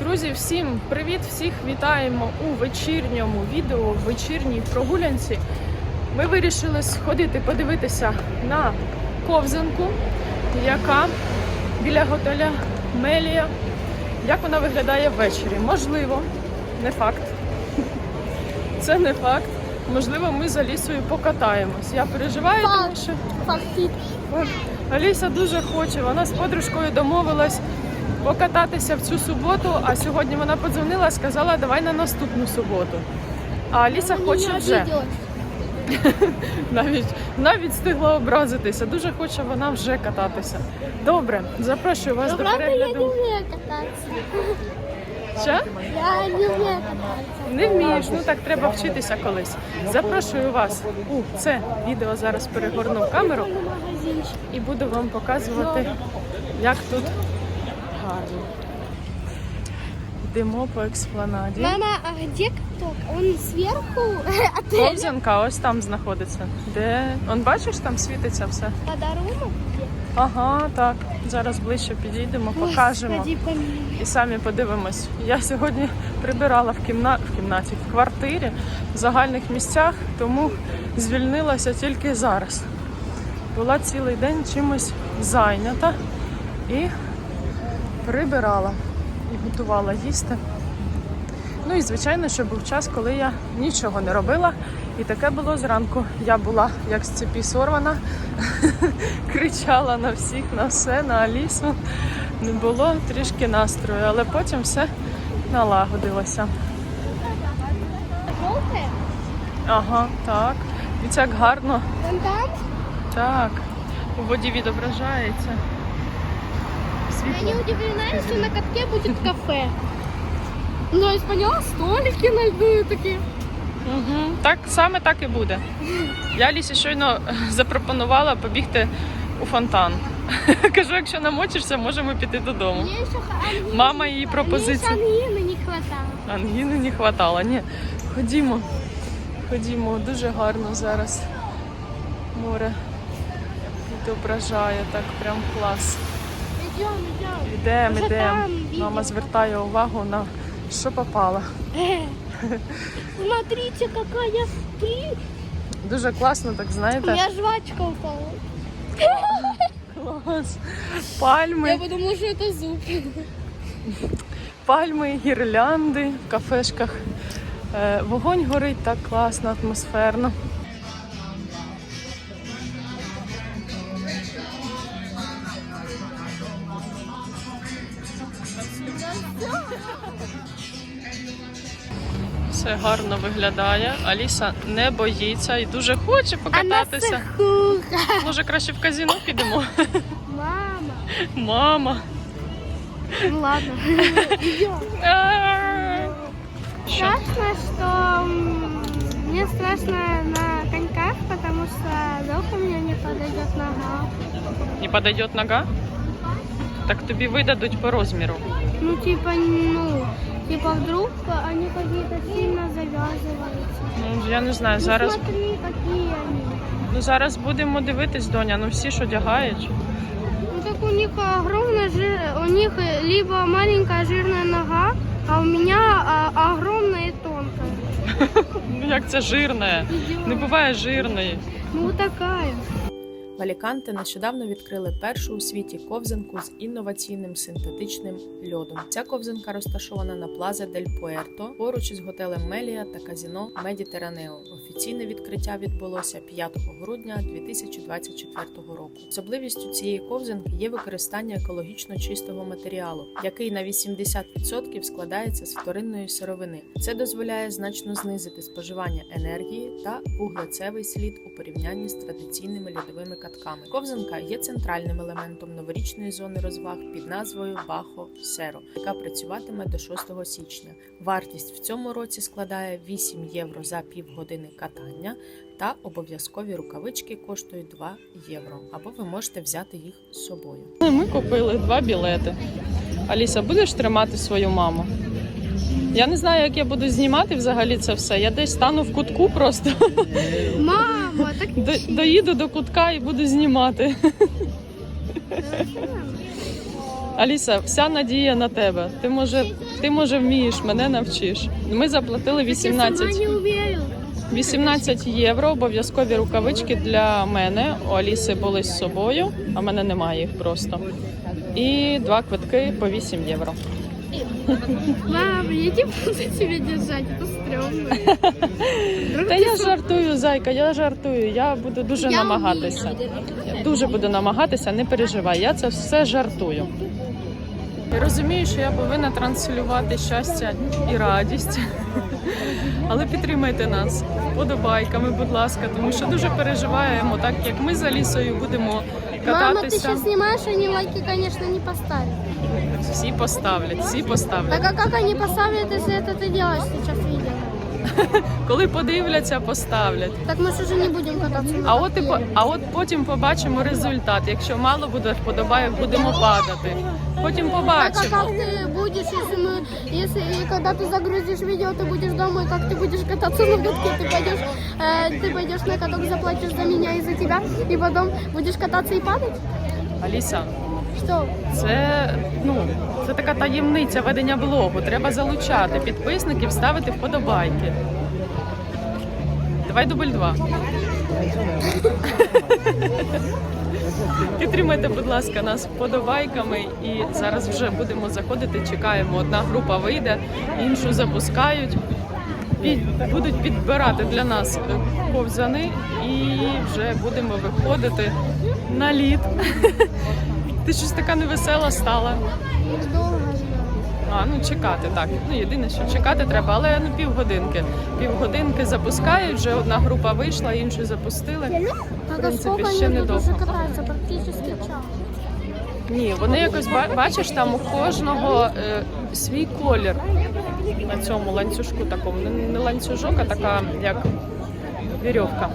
Друзі, всім привіт! Всіх вітаємо у вечірньому відео, в вечірній прогулянці. Ми вирішили сходити подивитися на ковзанку, яка біля готеля Мелія. Як вона виглядає ввечері? Можливо, не факт. Це не факт. Можливо, ми з Алісою покатаємось. Я переживаю, тому що. Аліса дуже хоче. Вона з подружкою домовилась покататися в цю суботу, а сьогодні вона подзвонила, сказала, давай на наступну суботу. А Аліса хоче вже. Навіть навіть встигла образитися. Дуже хоче вона вже кататися. Добре, запрошую вас Но до правда я не перегляду. кататься. Що? Я не умею кататься. Не вмієш, ну так треба вчитися колись. Запрошую вас у це відео. Зараз перегорну камеру і буду вам показувати, як тут гарно. Йдемо по експланаді. Мама, а где каток? Он отеля? Ковзанка ось там знаходиться. Де? Он бачиш, там світиться все. Подарунок? Ага, так. Зараз ближче підійдемо, покажемо і самі подивимось. Я сьогодні прибирала в, кімна... в кімнаті, в квартирі, в загальних місцях, тому звільнилася тільки зараз. Була цілий день чимось зайнята і прибирала і готувала їсти. Ну і звичайно, що був час, коли я нічого не робила. І таке було зранку. Я була як з цепі сорвана, кричала на всіх, на все, на Алісу. Не було трішки настрою, але потім все налагодилося. Ага, так. І як гарно. Так. У воді відображається. Я не удивлена, если на катке будет кафе. Ну, я поняла, столики на льду такие. Угу. Так саме так і буде. Я Лісі щойно запропонувала побігти у фонтан. Кажу, якщо намочишся, можемо піти додому. Мама її еще ангины не хватало. Ангіни не хватало. Ні, ходімо. Ходімо, дуже гарно зараз. Море відображає так, прям клас. Идем. Ідемо, ідемо. Мама звертає увагу на що попало. Смотрите, какая при... Дуже класно, так У знаєте. меня жвачка упала. Клас. Пальми. подумала, что это зуб. пальми, гірлянди в кафешках. Е, Вогонь горить так класно, атмосферно. Все гарно виглядає. Аліса не боїться і дуже хоче покататися. Може, краще в казіно підемо. Мама. Мама. Ну ладно. Що? Страшно, что мне страшно на коньках, потому что вдруг у меня не подойдет нога. Не подойдет нога? Так тобі видадуть по розміру. Ну, типа, ну, типа вдруг они какие-то сильно завязываются. Ну, я не знаю, Ну, зараз, смотри, какие они. ну, зараз будемо дивитись, доня. Ну всі ж одягають. Ну так у них огромная жир, у них либо маленькая жирная нога, а у меня а, огромная и тонкая. Ну як це жирне? Не буває жирної. Ну такая. В Аліканте нещодавно відкрили першу у світі ковзанку з інноваційним синтетичним льодом. Ця ковзанка розташована на Плаза дель Пуерто поруч із готелем Мелія та казіно Медітеранео. Офіційне відкриття відбулося 5 грудня 2024 року. Особливістю цієї ковзанки є використання екологічно чистого матеріалу, який на 80% складається з вторинної сировини. Це дозволяє значно знизити споживання енергії та вуглецевий слід у порівнянні з традиційними льодовими катками. Ковзанка є центральним елементом новорічної зони розваг під назвою Бахо Серо, яка працюватиме до 6 січня. Вартість в цьому році складає 8 євро за півгодини катання. Та обов'язкові рукавички коштують 2 євро, або ви можете взяти їх з собою. Ми купили два білети. Аліса, будеш тримати свою маму? Я не знаю, як я буду знімати взагалі це все. Я десь стану в кутку просто. Мама, так До- доїду до кутка і буду знімати. Аліса, вся надія на тебе. Ти може, ти може вмієш, мене навчиш. Ми заплатили 18, 18 євро. Обов'язкові рукавички для мене. У Аліси були з собою, а в мене немає їх просто. І два квитки по 8 євро. Мам, я не буду тебя держать, это стрёмно. Вдруг Та ты я с- жартую, зайка, я жартую. Я буду дуже Я намагатися. Я дуже буду намагатися, не переживай. Я це все жартую. Я розумію, що я повинна транслювати щастя і радість. Але підтримайте нас вподобайками, будь ласка, тому що дуже переживаємо, так як ми з Алісою будемо Мама, ты кататися. сейчас снимаешь, они лайки, конечно, не поставят. Всі поставлять, всі поставлять. Так а как они поставят, если это ты делаешь сейчас видео? Коли подивляться, поставлять. Так мы же уже не будем кататься на А от, і по- катке. а от потім побачимо результат. Якщо мало буде вподобайок, будемо падати. Потім Так а побачимо. как ты будешь, если мы, если и когда ты загрузишь видео, ты будешь дома, и как ты будешь кататься на катке, ты пойдешь, э, ты пойдешь на каток, заплатишь за меня и за тебя, и потом будешь кататься и падать? Аліса, Что? це ну це така таємниця ведення блогу. Треба залучати підписників, ставити вподобайки. Давай дубль два. Підтримайте, будь ласка, нас вподобайками. І зараз вже будемо заходити. Чекаємо. Одна група вийде, іншу запускають. Під, будуть підбирати для нас е, ковзани і вже будемо виходити на лід. Ти щось така невесела стала. Ждать. А, ну чекати, так. Ну єдине, що чекати треба, але ну півгодинки. Півгодинки запускають, вже одна група вийшла, іншу запустили. А принципе, сколько ще недовго. Ні, вони якось бачиш, там у кожного е, свій колір на цьому ланцюжку такому. Не, не ланцюжок, а така як вірьовка.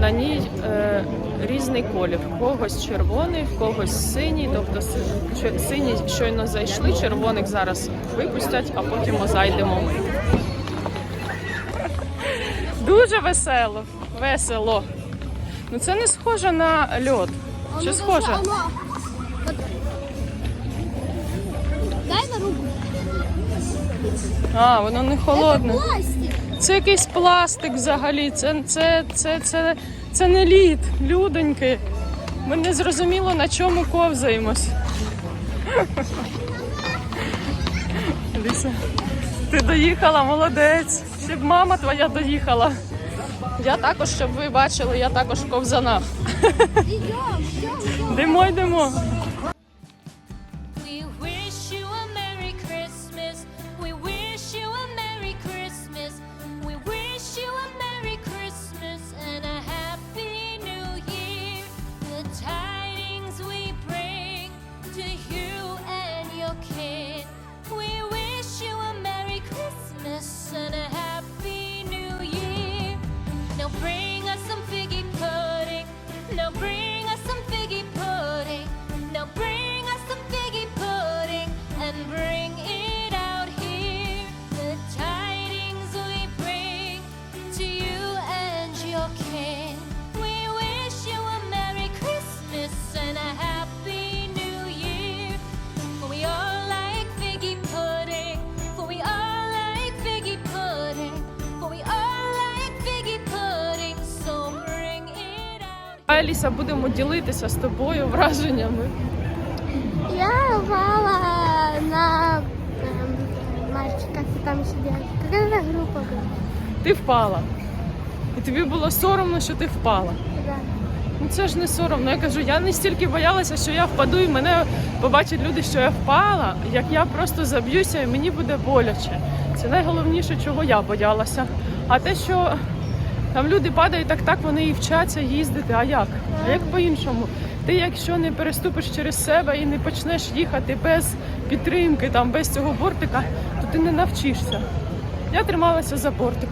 На ній е, різний колір. В когось червоний, в когось синій. Тобто си- синій щойно зайшли, червоних зараз випустять, а потім зайдемо ми. Дуже весело. Весело. Ну це не схоже на льод. Чи схоже? даже- оно- вот. Дай на руку. А, воно не холодне. Це якийсь пластик взагалі. Це, це, це, це, це не лід, людоньки. Ми не зрозуміло на чому ковзаємось. Ліса, ти доїхала, молодець. Щоб мама твоя доїхала. Я також, щоб ви бачили, я також в ковзанах. Идем, идем. Йдемо, йдемо. Аліса, будемо ділитися з тобою враженнями. Я упала на эм, мальчика, который там сидел. Какая-то группа была. Ти впала. І тобі було соромно, що ти впала. Да. Ну це ж не соромно. Я кажу, я не стільки боялася, що я впаду, і мене побачать люди, що я впала, як я просто заб'юся і мені буде боляче. Це найголовніше, чого я боялася. А те, що там люди падають, так так вони і вчаться їздити. А як? А як по-іншому? Ти, якщо не переступиш через себе і не почнеш їхати без підтримки, там без цього бортика, то ти не навчишся. Я трималася за бортик.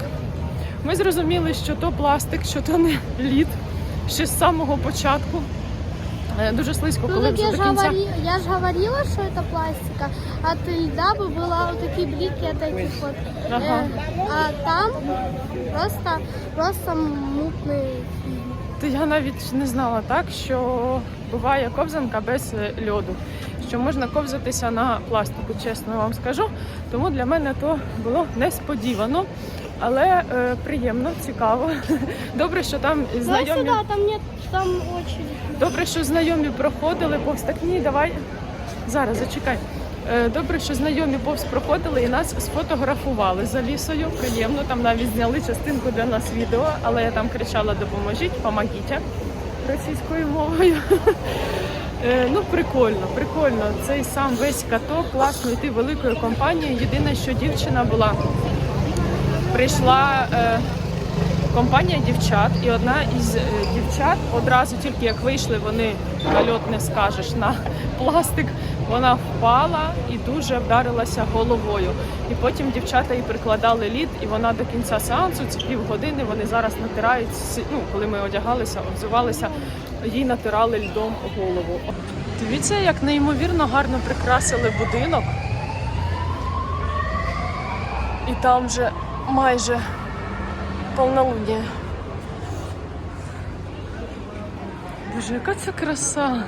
Ми зрозуміли, що то пластик, що то не лід ще з самого початку. Е, Дуже слизько, Ну коли так вже я до же, кінця. говори, я же говорила, что это пластика. От льда бы было вот такие блики от этих вот. Ага. Э, а там просто, просто мутный То я навіть не знала так, що буває ковзанка без е, льоду. що можна ковзатися на пластику, чесно вам скажу. Тому для мене то було несподівано, але е, приємно, цікаво. Добре, що там Давай знайомі. сюда, там нет, там очередь. Добре, що знайомі проходили повз. Так ні, давай. Зараз зачекай. Е, Добре, що знайомі повз проходили і нас сфотографували за лісою. Приємно. Там навіть зняли частинку для нас відео, але я там кричала Допоможіть, помогіть російською мовою. Е, Ну, прикольно, прикольно. Цей сам весь каток, класно йти великою компанією. Єдине, що дівчина була, прийшла е, компанія дівчат, і одна із е, дівчат одразу, тільки як вийшли, вони на льот не скажеш на пластик. Вона впала і дуже вдарилася головою. І потім дівчата їй прикладали лід, і вона до кінця сеансу, ці півгодини, вони зараз натирають. Ну, коли ми одягалися, обзивалися, їй натирали льдом голову. Дивіться, як неймовірно гарно прикрасили будинок. І там вже майже полнолуние. Боже, яка це краса!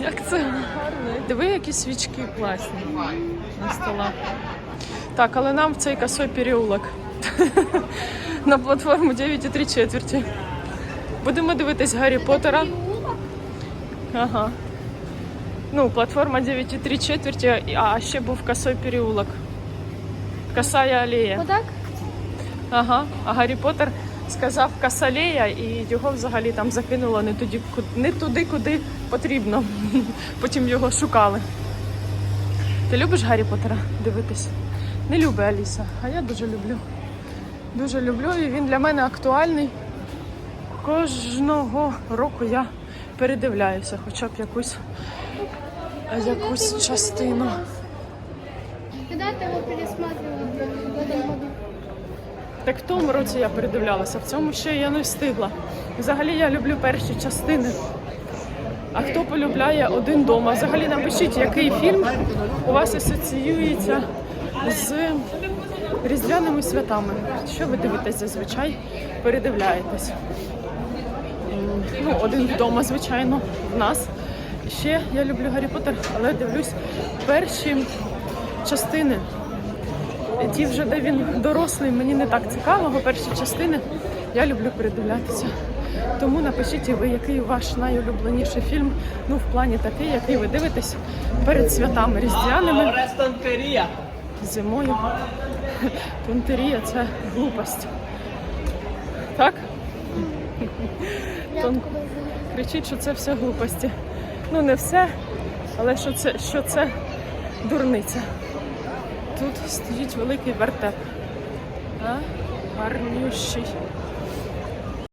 Як це гарно! Диви, які свічки класні на столах. Так, але нам в цей косой переулок. На платформу 9,3 четверті. Будемо дивитись Гаррі Поттера. Ага. Ну, платформа 9,3 четверті, а ще був косой переулок. Косая алея. Вот так? Ага, а Гаррі Поттер сказав Касалея і його взагалі там закинуло не туди, не туди, куди потрібно. Потім його шукали. Ти любиш Гаррі Поттера дивитись? Не любить Аліса, а я дуже люблю. Дуже люблю і він для мене актуальний. Кожного року я передивляюся, хоча б якусь, якусь частину. Когда ты его пересматривала? Так в тому році я передивлялася, в цьому ще я не встигла. Взагалі я люблю перші частини. А хто полюбляє один дома? Взагалі напишіть, який фільм у вас асоціюється з різдвяними святами. Що ви дивитесь зазвичай? Передивляєтесь. Ну, один вдома, звичайно, в нас. Ще я люблю Гаррі Поттер, але дивлюсь перші частини. Ті вже, де він дорослий, мені не так цікаво, бо перші частини я люблю передивлятися. Тому напишіть ви, який ваш найулюбленіший фільм, ну в плані такий, який ви дивитесь перед святами різдвяними, зимою. Тунтерія це глупость. Так? Тон... Кричить, що це все глупості. Ну не все, але що це, що це дурниця. Тут стоїть великий вертеп. Гарнющий.